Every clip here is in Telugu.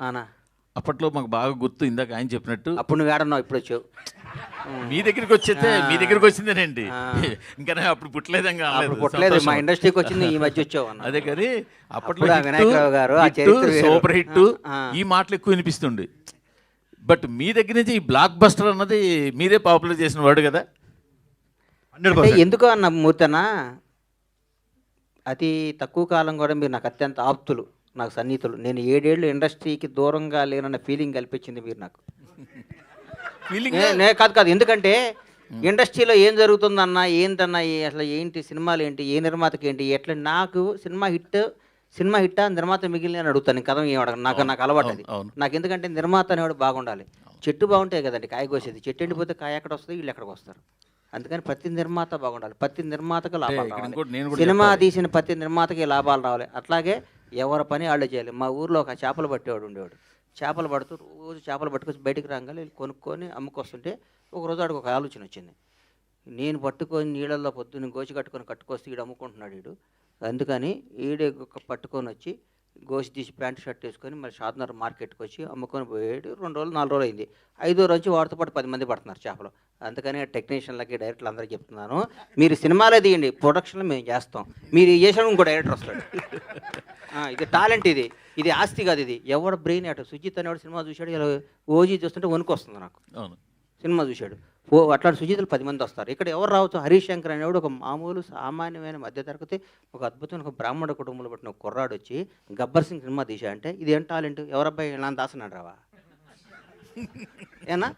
అన్నా అప్పట్లో మాకు బాగా గుర్తు ఇందాక ఆయన చెప్పినట్టు. అప్పుడు నువ్వు ఏడన్నావు ఇప్పుడు వచ్చావు మీ దగ్గరికి వచ్చేస్తే మీ దగ్గరికి వచ్చిందేనండి. ఇంకా అప్పుడు పుట్టలేదంగా అప్పుడు పుట్టలేదు. మా ఇండస్ట్రీకి వచ్చింది ఈ మధ్య వచ్చావు అన్న అదే కానీ అప్పట్లో వినాయకరావు గారు, ఆ చరిత్ర వేరు. Super hit. ఈ మాటలు ఎక్కువ వినిపిస్తుండే. బట్ మీ దగ్గర నుంచి ఈ బ్లాక్ బస్టర్ అన్నది మీరే పాపులర్ చేసిన వాడు కదా? ఎందుకు అన్న మూర్తన అతి తక్కువ కాలం కూడా మీరు నాకు అత్యంత ఆప్తులు. నాకు సన్నిహితులు. నేను ఏడేళ్ళు ఇండస్ట్రీకి దూరంగా లేనన్న ఫీలింగ్ కల్పించింది మీరు నాకు. ఫీలింగ్ నే- కాదు కాదు. ఎందుకంటే ఇండస్ట్రీలో ఏం జరుగుతుందన్న ఏంటన్నా అసలు ఏంటి సినిమాలు ఏంటి ఏ నిర్మాతకి ఏంటి ఎట్లా నాకు సినిమా హిట్ సినిమా హిట్టా నిర్మాత మిగిలిన అని అడుగుతాను. కథ ఏం అడగను. నాకు నాకు అలవాటు అది. నాకు ఎందుకంటే నిర్మాత అనేవాడు బాగుండాలి. చెట్టు బాగుంటాయి కదండి కాయ కోసేది. చెట్టు ఎండిపోతే కాయ ఎక్కడ వస్తుంది వీళ్ళు ఎక్కడికి వస్తారు. అందుకని ప్రతి నిర్మాత బాగుండాలి. ప్రతి నిర్మాతకు లాభాలు రావాలి. సినిమా. తీసిన ప్రతి నిర్మాతకి లాభాలు రావాలి. అట్లాగే ఎవరి పని వాళ్ళు చేయాలి. మా ఊర్లో ఒక చేపలు పట్టేవాడు ఉండేవాడు. చేపలు పడుతూ రోజు చేపలు పట్టుకొచ్చి బయటికి రాగానే కొనుక్కొని అమ్ముకొస్తుంటే ఒక రోజు ఆడికి ఒక ఆలోచన వచ్చింది. నేను పట్టుకొని నీళ్ళల్లో పొద్దున్న గోచి కట్టుకొని కట్టుకొస్తే ఈడు అమ్ముకుంటున్నాడు ఈడు. అందుకని ఈడే ఒక పట్టుకొని వచ్చి గోసి తీసి ప్యాంట్ షర్ట్ వేసుకొని మళ్ళీ షాద్నగర్ మార్కెట్కి వచ్చి అమ్ముకొని పోయాడు. రెండు రోజులు నాలుగు రోజులు అయింది. ఐదో రోజు వాడితో పాటు పది మంది పడుతున్నారు చేపలు. అందుకని టెక్నీషియన్లకి డైరెక్టర్లు అందరికీ చెప్తున్నాను. మీరు సినిమాలే తీయండి. ప్రొడక్షన్లో మేము చేస్తాం. మీరు చేసిన ఇంకో డైరెక్టర్ వస్తాడు. ఇది టాలెంట్ ఇది. ఇది ఆస్తి కాదు ఇది. ఎవడ బ్రెయిన్ అటు సుజిత్ అనేవాడు సినిమా చూశాడు ఇలా ఓజీ చూస్తుంటే వణుకు వస్తుంది నాకు సినిమా చూశాడు. ఓ అట్లాంటి సుజితులు పది మంది వస్తారు. ఇక్కడ ఎవరు రావచ్చు? హరీష్ శంకర్ అనేవాడు ఒక మామూలు సామాన్యమైన మధ్యతరగతి ఒక అద్భుతమైన ఒక బ్రాహ్మణ కుటుంబంలో పుట్టిన ఒక కుర్రాడు వచ్చి గబ్బర్ సింగ్ సినిమా తీసా అంటే ఇది ఏం టాలెంట్? ఎవరబ్బాయి ఇలా దాసనాడు రావా? ఏనా?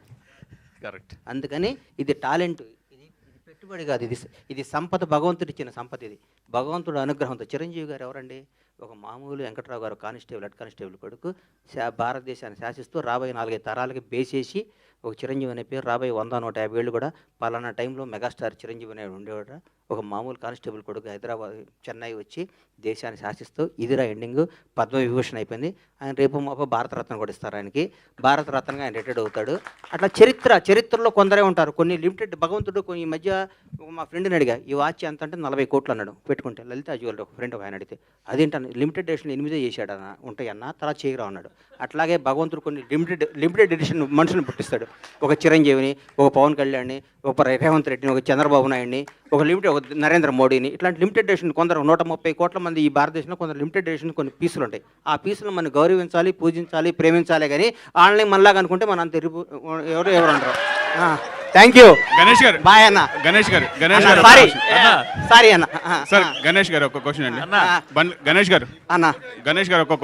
కరెక్ట్. అందుకని ఇది టాలెంట్. ఇది ఇది పెట్టుబడి కాదు. ఇది ఇది సంపద భగవంతుడు ఇచ్చిన సంపద ఇది. భగవంతుడు అనుగ్రహంతో. చిరంజీవి గారు ఎవరండి? ఒక మామూలు వెంకట్రావు గారు కానిస్టేబుల్ హెడ్ కానిస్టేబుల్ కొడుకు శా- భారతదేశాన్ని శాసిస్తూ రాబోయే నాలుగైదు తరాలకి బేసేసి ఒక చిరంజీవి అనే పేరు రాబోయే వంద నూట యాభై ఏళ్ళు కూడా పలానా టైంలో మెగాస్టార్ చిరంజీవి అనే ఉండేవాడు ఒక మామూలు కానిస్టేబుల్ కొడుకు హైదరాబాద్ చెన్నై వచ్చి దేశాన్ని శాసిస్తూ ఇదిరా ఎండింగ్ పద్మవిభూషణ్ అయిపోయింది. ఆయన రేపు మాప భారతరత్న కూడా ఇస్తారు ఆయనకి. భారతరత్నగా ఆయన రిటైర్డ్ అవుతాడు. అట్లా చరిత్ర చరిత్రలో కొందరే ఉంటారు. కొన్ని లిమిటెడ్ భగవంతుడు కొన్ని ఈ మధ్య మా ఫ్రెండ్ని అడిగా ఈ వాచ్ ఎంత అంటే నలభై కోట్లు అన్నాడు పెట్టుకుంటే. లలిత జ్యువెలరీ ఒక ఫ్రెండ్ ఒక ఆయన అడిగితే అదేంటన్న లిమిటెడ్ ఎడిషన్ ఎనిమిదే చేశాడు అన్న ఉంటాయి అన్న తర్వాత చేయరా అన్నాడు. అట్లాగే భగవంతుడు కొన్ని లిమిటెడ్ లిమిటెడ్ ఎడిషన్ మనుషులను పుట్టిస్తాడు. ఒక చిరంజీవిని ఒక పవన్ కళ్యాణ్ని ఒక రేవంత్ రెడ్డిని ఒక చంద్రబాబు నాయుడిని ఒక లిమిటెడ్ ఒక నరేంద్ర మోడీని ఇట్లాంటి లిమిటెడ్ ఎడిషన్ కొందరు నూట ముప్పై కోట్ల మంది ఈ భారతదేశంలో కొందరు లిమిటెడ్ ఎడిషన్ కొన్ని పీసులు ఉంటాయి. ఆ పీసులు మనం గౌరవించాలి పూజించాలి ప్రేమించాలి కానీ ఆన్లైన్ మనలాగా అనుకుంటే మన అంత ఎవరు ఎవరు అంటారు థ్యాంక్ యూ గణేష్ గారు. బాయ్ అన్న. గణేష్ గారు. గణేష్ గారు సారీ అన్న. సారీ అన్న. సార్ గణేష్ గారు ఒక క్వశ్చన్ అండి. గణేష్ గారు. అన్న. గణేష్ గారు ఒక